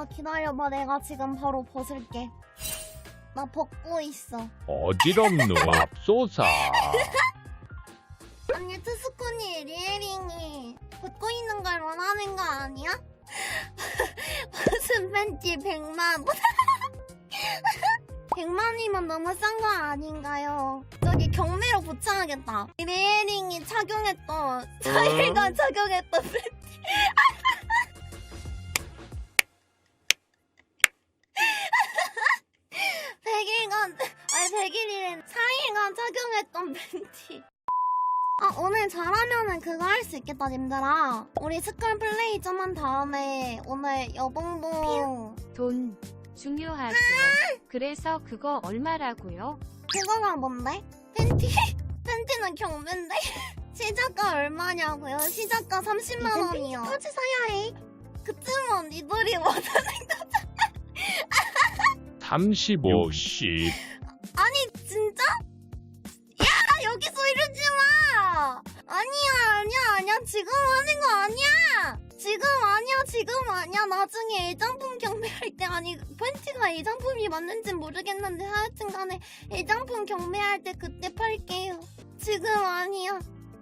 아 기다려봐. 내가 지금 바로 벗을게. 나 벗고 있어. 어지럽누 맙소사. 아니 트스코니 리에링이 벗고 있는 걸 원하는 거 아니야? 무슨 팬티 100만. 100만이면 너무 싼 거 아닌가요? 저기 경매로 붙여야겠다. 리에링이 착용했던 4일간 착용했던 팬티 100일이래 4일간 착용했던 팬티 아 오늘 잘하면은 그거 할 수 있겠다 님들아 우리 스컬 플레이 좀 한 다음에 오늘 여봉봉 돈 중요하죠. 그래서 그거 얼마라고요? 그거가 뭔데? 팬티? 팬티는 경매인데? 시작가 얼마냐고요? 시작가 30만 원이요 까지 사야 해 그쯤은 니들이 원하는 35씩. 아니 진짜? 야 여기서 이러지 마! 아니야 아니야 아니야. 지금 하는 거 아니야! 지금 아니야 지금 아니야. 나중에 애장품 경매할 때 아니 팬티가 애장품이 맞는지 모르겠는데 하여튼간에 애장품 경매할 때 그때 팔게요. 지금 아니야